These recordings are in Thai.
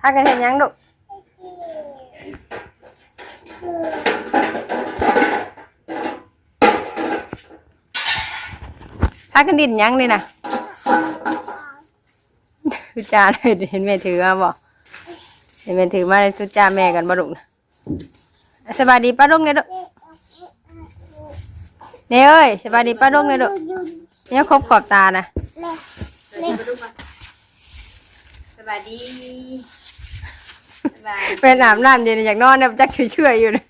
พากันเห็นยังลูกพากันดินยังนี่นะทุจ้าเลยเห็นแม่ถือมาบอกเห็นแม่ถือมาเลยทุจ้าแม่กันบ่ลูกนะสบายดีป้าลุงเนี่ยลูกเนี่ยเอ้ยสบายดีป้าลุงเนี่ยลูกเนี่ยครบขอบตานะสบายดี เป็นอาบน้ำเย็นอยากนอนเนี่ยจักเชื่ออยู่นะ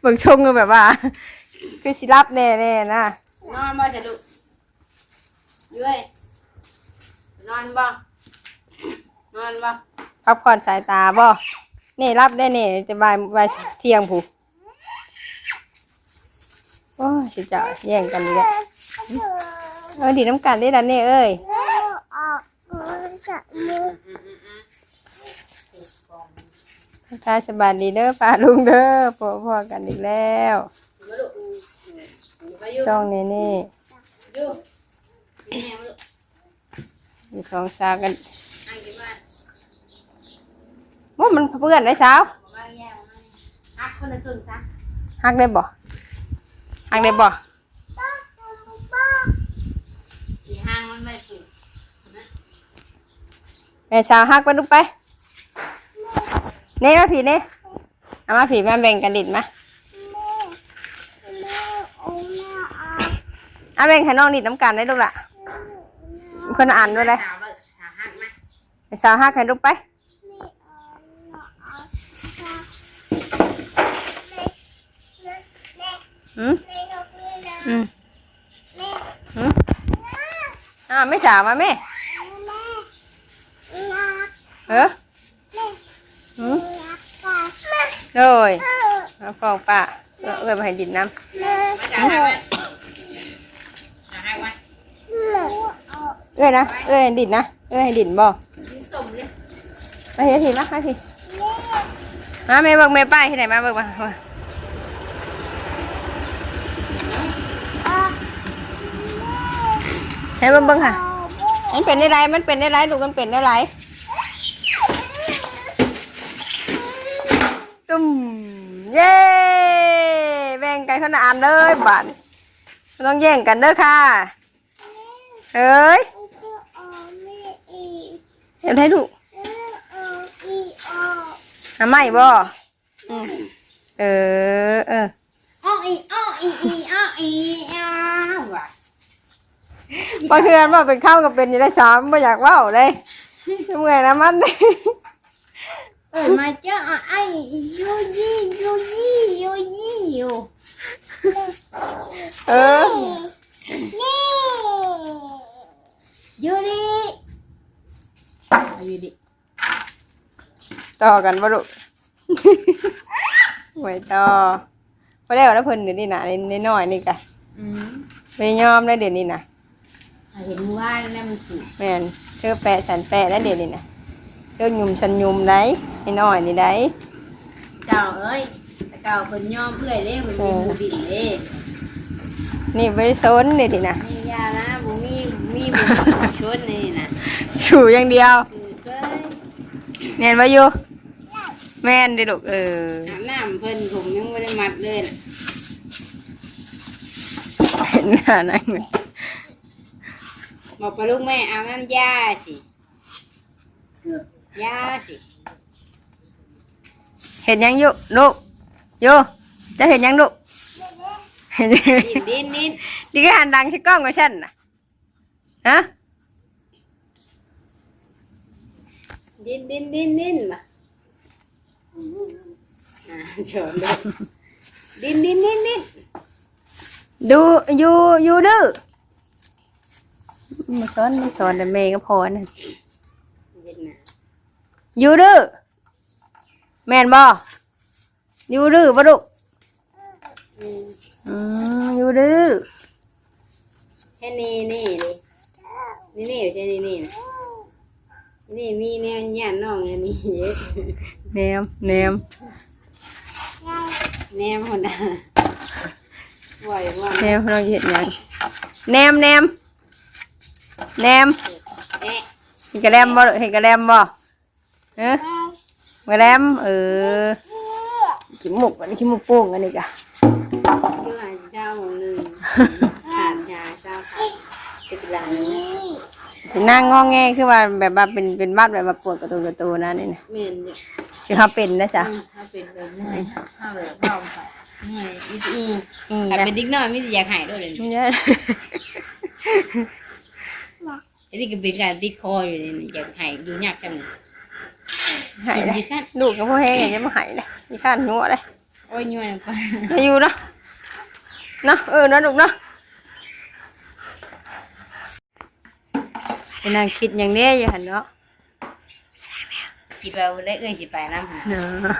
เบิ่งช่วงก็แบบว่า คือสิรับแน่ๆนะนอนบ่จะดุยุ้ยนอนบ่นอนบ่พักผ่อนสายตาบ่เนี่รับได้เนี่จะบายบายเที่ยงผูโอ้ยสิจะแย่งกันนี่แหละเออดีน้ำกันได้ดันเนี่เอ้ย ทักทายสบายดีเด้อป้าลุงเด้อพอพอกันอีกแล้วมาดุมาอยู่ช่องนี้นี่อยู่กินแม่มาดุมีสองสาวกันนั่งกินบ้านว่ามันเพื่อนได้เช้ามาแย่มาฮักคนละครึ่งซะหักได้บ่หักได้บ่สีห้างมันไม่ถูกแม่สาวหักไปลูกไป นี่มาผีนี่เอามาผีมาแบ่งกันดิดมาเอาแบ่งให้น้องดิดน้ำกันได้ลูกละคนอ่านด้วยเลยสาวเลยสาวฮักนะแม่สาวหักให้ลูกไปอืมอืมอืมอ่าไม่สาวมาแม่เออ อืมเลยมาฟองป้าเออเอ้ยมาให้ดินน้ำมาจากฮักไหมสาวฮักไหมเอ้ยนะเอ้ยให้ดินนะเอ้ยให้ดินบ่กินสมเลยมาเฮียทีมามาทีมาแม่เบิ่งแม่ป้ายที่ไหนมาเบิ่งมามาให้เบิ่งเบิ่งค่ะมันเป็นได้ไรมันเป็นได้ไรลูกมันเป็นได้ไร ตุ้มเย้แบ่งกันคนละอันเลยบัดไม่ต้องแย่งกันเด้อค่ะเอ้ยเห็นไหมลูกทำไมบ่เออเอออ้ออีอ้ออีอีอ้ออีอ้าวบางเทือนว่าเป็นข้าวกับเป็นอยู่ได้สามไม่อยากว่าเลยเมื่อยนะมัน เอ้ยมาเจ้าไอ้ยูยี่ยูยี่ยูยี่อยู่เออยูดิยูดิต่อกันบ่ลูกหวยต่อพอได้แล้วเพิ่นเดี๋ยวนี้นะในน้อยๆนี่กะอืมไม่ยอมแล้วเดี๋ยวนี้นะเห็นว่านั่นมันถูกแม่นเธอแปะฉันแปะแล้วเดี๋ยวนี้นะ เธอหยุ่มฉันหยุ่มได้ไอ้น้อยนี่ได้เจ้าเอ้ยแต่เก่าคนย่อมเพื่อยเล่มันมีหมูดินเล่นี่บริสนเดี๋ยวนี้นะมียานะบูมีมีบูมีชุดนี่นะชูอย่างเดียวคือเก้ยแม่นว่าอยู่แม่นเดิลูกเอออาบน้ำเพิ่นผมยังไม่ได้มัดเลยน่ะเห็นหน้านั่งบอกไปลูกแม่อาบน้ำยาสิ ยาสิเห็นยังอยู่ลูกอยู่จะเห็นยังลูกเห็นยังดินดินดินนี่ก็หันดังที่กล้องกับฉันนะฮะดินดินดินดินมาอ่าเฉินเลยดินดินดินดินดูอยู่อยู่ดื้อมาสอนมาสอนแต่แม่ก็พอนะดินนะอ ยู่ดื้อแม่นบ่อยู่ดื้อบ่ลูกอืมอืมอยู่ดื้อแค่นี้นี่ดินี่นี่อยู่แค่นี้นี่นะนี่มีแนวหยาดน้องอันนี้เยอะแนมแนมแนมคนน่ะไหวว่าแนมเราเห็นยังแนมแนมแนมแอะเห็นกระแลมบ่ลูกเห็นกระแลมบ่ เออ Bye. มือแรมเออขี้หมุกอันนี้ขี้หมุกโป่งอันนี้กะคือหาเจ้าหมองหนึ่งขาดยาเจ้าขาดเป็นหลานนะสินั่งงอแงคือว่าแบบว่าเป็นเป็นบัดแบบว่าปวดกระตูกระตูนะนี่นะเมียนเนี่ยคือเขาเป็นนะจ๊ะถ้าเป็นแบบเมื่อยถ้าแบบเบาไปเมื่อยอีอีอืมแต่เป็นเดิกน้อยไมแต่ได้อยากหายด้วยเลยเนี่ยไอ้นี่ก็เป็นการติดคออยู่เลยนี่อยากหายดูยากจังเลย หายกินเลอยยู่สั้นลูกก็พ่อแห้งอย่างนี้มาหายเลยมีข้านหัวเลยโอ้ยย่อยแล้วก็มาอยู่เนาะเนาะเออเนาะลูกเนาะไปนั่งคิดอย่างนี้อยู่หันเนาะคิดว่าเล็กเอ้ยสิไปน้ำหาเนาะ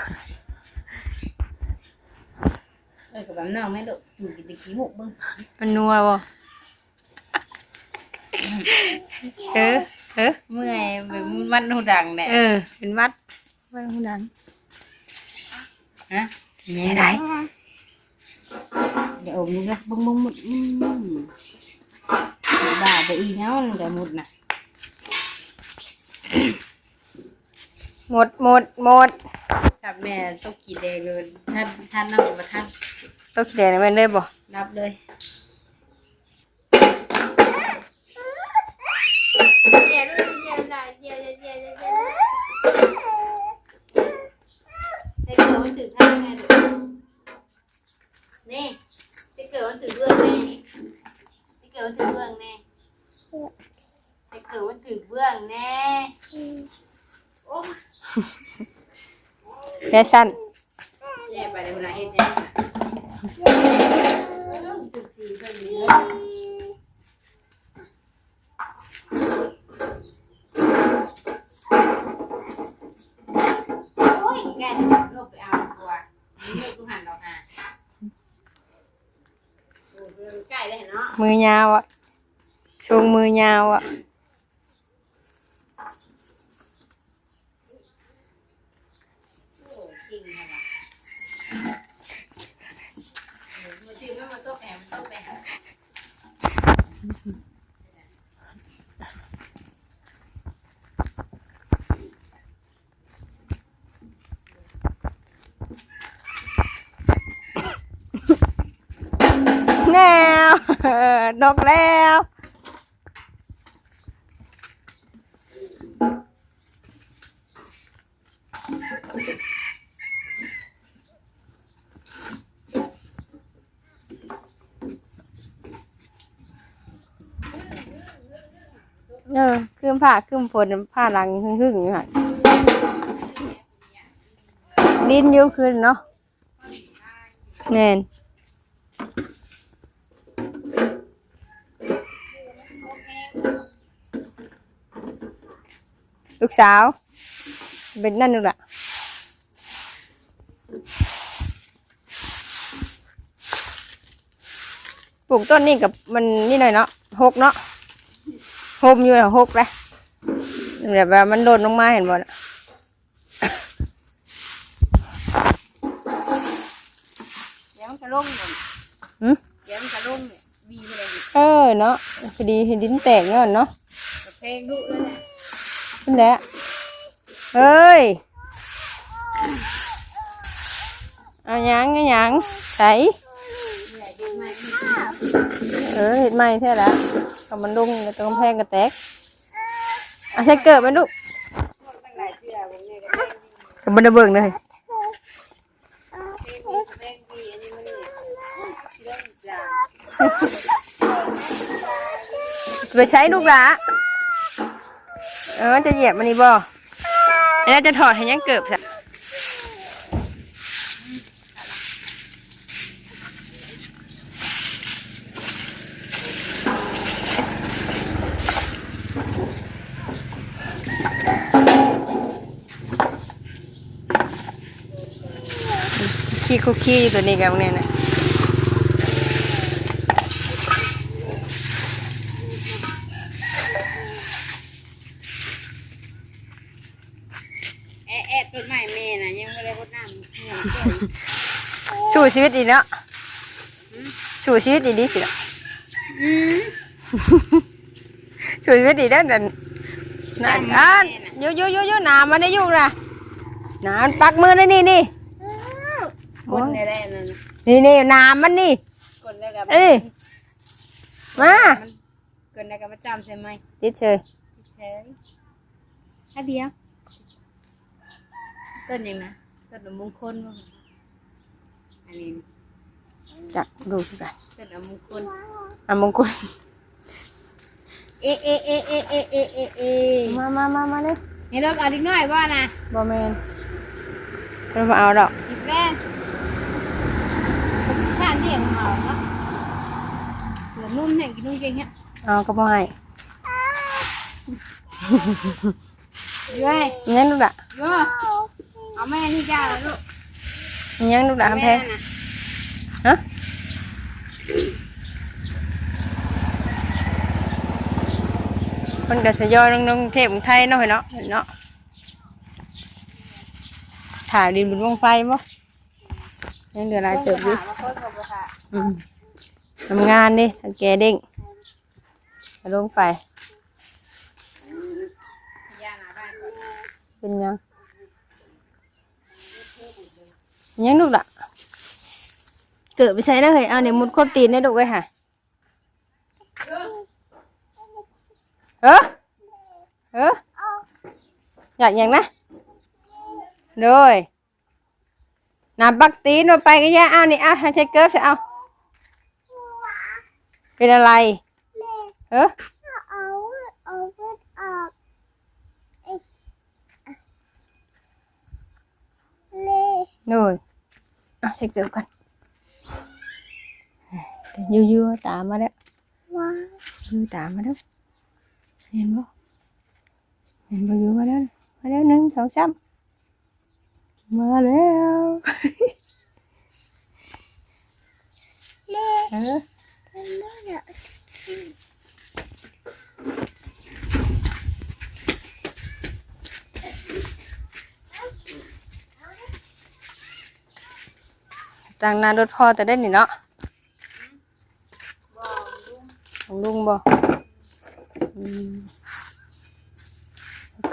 เอ้ยกับแบบน้องไม่ลูกอยู่กินตะกี้หกเบิ้งมันนัวบ่เออ เออเมื่อยแบบมันหูดังแหละเออ เป็นวัดวัดหูดังฮะนี่ไรเดี๋ยวอมลูกเลยบึ้งบึ้งหมดอืมบ้าไปอีเนาะเดี๋ยวหมดนะหมดหมดหมดจับแม่ต้องกินแดงเลยท่านท่านน้ำมาท่านตัวขี้แดงนี่แมันเลยบ่รับเลย แค่สั้นเย่ไปเดี๋ยวเวลาเฮ็ดเนี่ยถึงทีก็ดีเลยโอ้ยแกนี่ก็ไปเอาตัวนี่ลูกดูหันดอกฮะโอ้ยใกล้ได้เนาะมือยาวอะชงมือยาวอะ โอ้จริงค่ะว่ะมือถือไม่มาโต๊ะแอมโต๊ะแอม แนวเออนกแล้วเออขึ้นผ้าขึ้นฝนผ้าหลังหึ่งๆอยู่หันดินยุ่ขึ้นเนาะแน่น ลูกสาว เป็นนั่นนู่นละปลูกต้นนี่กับมันนี่หน่อยเนาะหกเนาะโฮมอยู่นะหกเลยแบบว่ามันโดนลงมาเห็นบ่น่ะเดี๋ยวมันจะลงเนี่ยหึเดี๋ยวมันจะลงเนี่ยบีไปเลยเออเนาะพอดีเห็นดินแตกเนาะเนาะเพลงดุแล้วเนี่ย นั่นแหละเฮ้ย เอาหยังเอาหยังใส่เออเห็ดใหม่ใช่แล้วก็มันลงในตรงกำแพงกระแตกอะใช่เกิดไหมลูกกับบันไดเบิ่งเลยไปใช้ลูกหละ เออจะเหยียบมันนี่บ่แล้วจะถอดให้ยังเกิบซะขี้คุกขี้ตัวนี้กันเนี่ยนะแอะต้นไม้แม่น่ะยังไม่ได้รดน้ำเนี่ยเจ้า สู้ ชีวิตอีกเนาะสู้ชีวิตอีกดีสิเนาะอืมช่วยวิธีได้นั่นนั่นอ่านโยโยโยโยหนามาได้ยุ่งละน้ำปักมือเลยนี่นี่กดในแร่นั่นนี่นี่น้ำมันนี่กดแล้วก็เอ้ยมากดแล้วก็มาจำใช่ไหมติดเฉยเฮ้ยแค่เดียวต้นยังนะต้นมงคลบ่ อันนี้จักดูสิกันต้นมงคลอะมงกุฎเอะเอะเอะเอะเอะเอะเอะเอะมามามามาเลยเห็นรถเอาดิกน้อยว่านะบอแมนเรามาเอาดอกอีกแล้วข้านเดี่ยงมาเนาะเหลือนุ่มเนี่ยกินนุ่มเก่งเนี่ยเอาก็บ่ให้ย้อยอิหยังลูกละย้อเอาแม่นี่จ้าแล้วลูกอิหยังลูกละคำแพงม่น่ะฮะคนก็ทยอยลงลงเทพของไทยเนาะเห็นเนาะเห็นเนาะถ่ายดินบนวงไฟบ่ยังเดือดหลายเติบอยู่มาคนกั nhắn lúc đã không theo hả? Con đợt phải do nông nông thêm thay nó phải nó phải nó thả đi một vòng phay mất. Nên được lại chụp đi. ừ. làm ngàn đi thằng kè định. Phải? Luôn phải bên nhau. ยังลูกละเกิดไปใช้แล้วเหรอเอาเนี่ยมุดครบตีนได้ลูกไว้ค่ะเออเอออยากอย่างนะโดยน้ำปักตีนมาไปก็ย่าเอานี่เอาให้ใช้เกิร์ฟใช่เอา เป็นอะไรเออเอาเอาเลื rồi. À, thì kiểu cần dưa dưa tạ mà đấy, wow. dưa tạ mà đấy, nhìn bố nhìn bao dưa mà đấy, mà đấy nâng khẩu sắm mà đéo Hả? จังนานรถพ่อแต่ได้นี่เนาะของลุงบ่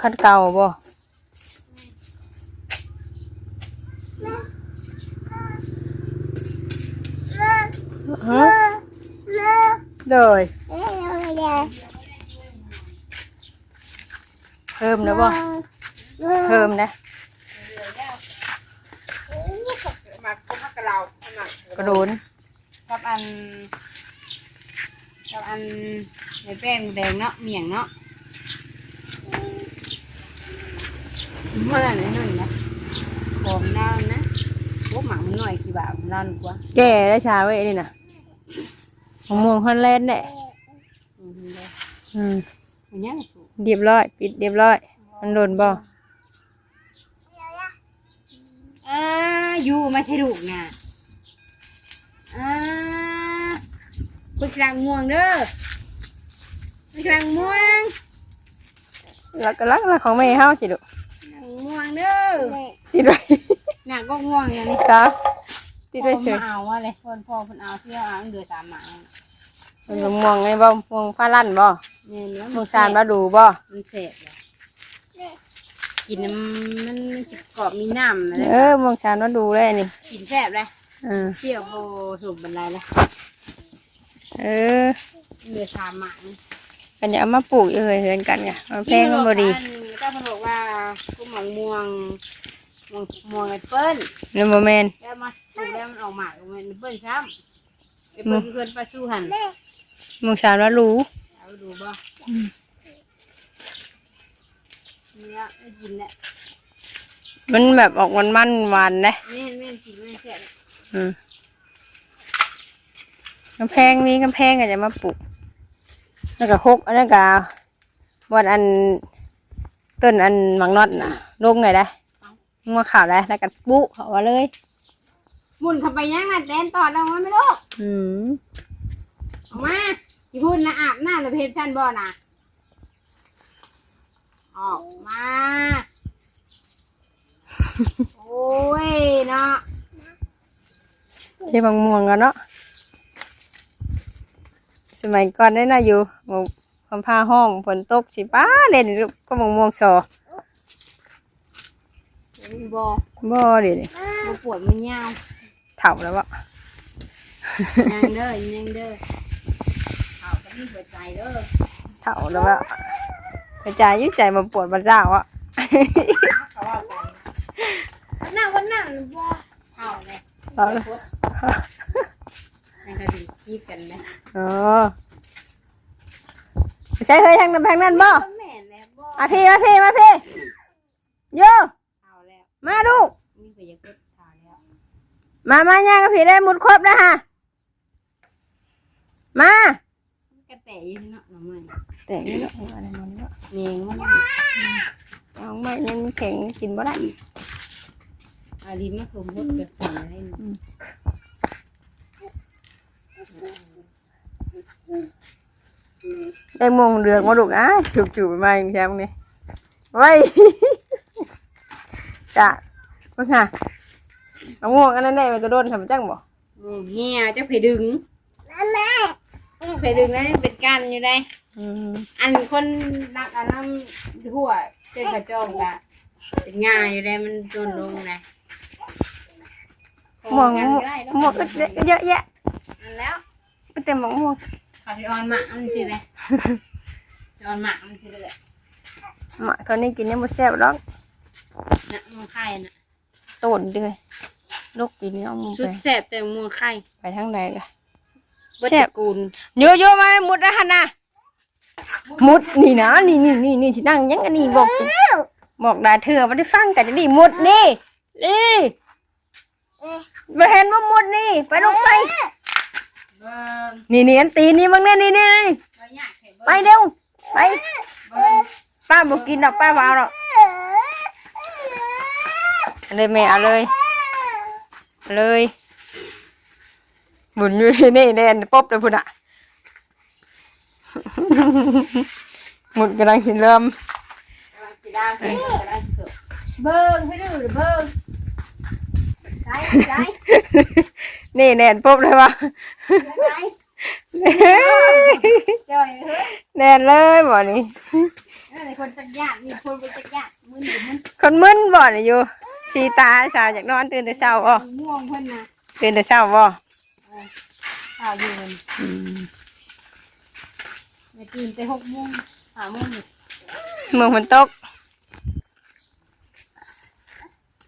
คันเก่าบ่ฮะเลือดโดยเลือดเลือดเพิ่มนะบ่เลือดเพิ่มนะ หมั กซุปกระเราหมักกระโดนกับอันกับอันในแป้งแดงเนาะเมี่ยงเนาะเมื่อไหร่นั่นนะของนานนะพวกหมักมันหน่อยกี่บาทนานกว่าแก่ได้ชาไว้นี่น่ะมะม่วงฮอนแลนด์เนี่ยอืมเลยอืมอันนี้ถูกเรียบร้อย ปิดเรียบร้อย มันโดนบ่อ่า อยู่ไม่ใช่ถูกนะอ่าคุณกลางม่วงเด้อคุณกลางม่วงแล้วก็รักรักของแม่เฮาสิลูกกลางม่วงเด้อติดไว้หนักก็ม่วงอย่างนี้ครับติดพ่ไว้อเฉยมาเอาว่าเลยพ่อพ่อเพิ่นเอาเที่ยวเอาเดือดตามหมามันมะม่วงไงบ่มะม่วงฟ้าลั่นบ่เนี่ยเนื้อมะม่วงซานมาดูบ่มันเสพเลย กินน้ำมันสิกรอบมีน้ำอะไรเออมะม่วงซานมาดูเลยนี่กินแซ่บเลยอืมเที่ยวโบสูบบันไดเลยเออเดือดตามหมากันอย่าเอามาปลูกเอ้ยเฮือนกันไงมันแพงมันบ่ดีก็เพิ่นบอกว่ากุ้งหมังม่วงม่วงม่วงแอปเปิ้ลนี่บ่แม่นแล้วมาปลูกแล้วมันออกหมากมันแอปเปิ้ลซ้ำแอปเปิ้ลที่เพิ่นไปสู้หันมะม่วงซานมารู้เอาดูบ่ เนี่ยได้กินแล้วมันแบบออกมันมันๆหวานนะแม่นแม่นกินแม่นแซ่บอืมกำแพงมีกำแพงก็จะมาปลูกแล้วก็คกอันนั้นก็วันอันต้นอันหมังนอดน่ะลงไงได้งัวขาวได้แล้วก็ปุเขาว่าเลยหมุนเข้าไปยังน่ะแดนต่อดังว่าไม่รู้อืมออกมาที่พูดนะอาบน้ำจะเพชรท่านบ่อนะ ออกมา โอ้ยเนาะเที่บางม่วงกันเนาะ สมัยก่อนได้น่าอยู่หมู่คำพาห้องฝนตกสิป้าเล่นก็บางม่วงซอเบ่บ่เดี๋ยวนี้บ่ปวดมันยาวเฒ่าแล้วบ่ยังเด้อยังเด้อเอาก็มีหัวใจเด้อเฒ่าแล้วบ่ กระจายยุ่ใจมาปวดมาเจ้าอะเขาวันหน้าวันหน้าบ่เอาเลยเอาเลยนั่นก็ดีคิดกันนะอ๋อใช่เคยทางน้ำแพงนั่นบ่แม่นแล้วบ่มาพี่มาพี่มาพี่โยเอาแล้วมาดูกมีไปยังกดเอาแล้วมามาย่างกับพี่ได้หมุดครบแล้วฮะมากระแตอยู่เนะน้องใหม่แต่งนี่เนาะมาะเนียงมันเอาไม่ยังแข็งกินบ่ได้อาลินมันคือมดกับสิ่งอะไรนี่ได้มงเดือกมาลูกอะจู ไปดึงนะเป็นกันอยู่ได้ อืมอันคนนักอันน้ำหัวเจ้ากระจองกะเป็นง่ายอยู่ได้มันโดนลงนะม่วงกันม่วงก็ได้เนาะม่วงก็เยอะแยะอันแล้วมันเต็มหมองม่วงขอที่ออนหมากมันสิเลยออนหมากมันสิเลยหมาตอนนี้กินยังบ่แซ่บหรอกนะมูไข่น่ะต้นเด้ยลูกกินนี่เอามือชุไปดแสบแต่มูไข่ไปทางไหนล่ะเบิด แซ่บตระกูลโยโย่มามุดนะฮันนะมุดนี่นะนี่นี่นี่นี่ที่นั่งยังอันนี้บอก บอกดาเธอไม่ได้ฟังกันจะดีมุดนี่นี่มาเห็นว่ามุดนี่ไปลงไปเบิ้งนี่นี่อันตีนี่มึงเนี่ยนี่นี่นี่บ่ยากเห็นไปเบิ้งเร็วไปเบิ้งป้าบอกกินดอกป้าบอกเอาหรอกเอันนี้แม่เอาเลยเอาเลย หมุนอยู่ที่นี่แน่นป๊บเลยพุ่นอะหมุนกำลังสิเริ่มเบิ้งให้ดูหรือเบิ้งใช่ใช่นี่แน่นปุ๊บเลยวะใช่จ่อยเฮ้ยแน่นเลยบ่นี่นั่นแหละคนจักยากมีคนเป็นจักยากมึนอยู่มึนคนมึนบ่นี่อยู่ชีตาสาวอยากนอนตื่นแต่เช้าบ่มีม่วงเพิ่นนะตื่นแต่เช้าบ่ ข่าวอยู่มันอย่าตื่นแต่หกโมงห้าโมงนี่เมืองฝนตก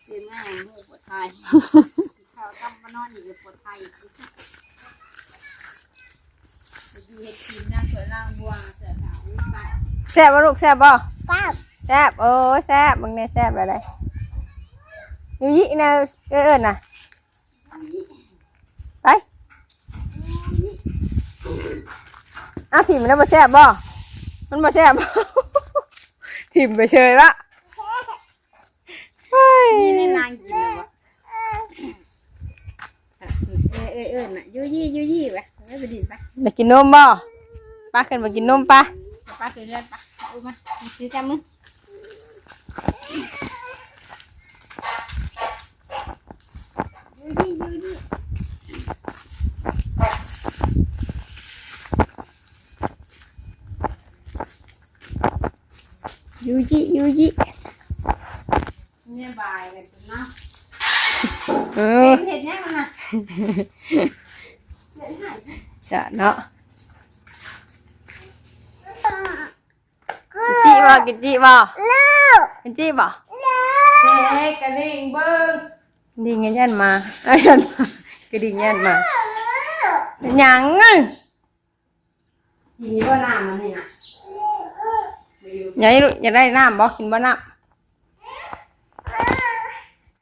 ตื่นมาอย่างนี้ปวดไทยข่าวกำมานอนอยู่กับปวดไทยจะอยู่เห็ดกินนั่งสวนล่างบัวเสือขาวไปแซ่บบ่ลูกแซ่บบ่ป้าแซ่บโอ้ยแซ่บมึงเนี่ยแซ่บอะไรอยู่ยี่นะเอิ้นน่ะไปเอาถิ่มมันแล้วบ่แซ่บบ่ มันบ่แซ่บ ถิ่มไปเฉยละนี่ในนางกินเลยวะเออเออเออน่ะยูยี่ยูยี่ไปไม่ไปดินไปอยากกินนมบ่ป้าขึ้นมากินนมป้าป้าคือเลือดปะเอามาซื้อจำมึงยูยี่ยูยี่ ยูจิยูจิเนี่ยบายเลยคุณเนาะเอเห็อนเห็นยังมันน่ะจะเนาะกินจิบ่กินจิบ่กินจิบ่เฮ้กระลิงเบิ้งดิ่งยันมาเอ้ยยันมากระดิ่งยันมา เป็นหยังอะยินดีว่าน้ำมันนี่น่ะอยากให้ลูกอยากได้น้ำบ่กินบ่น้ำ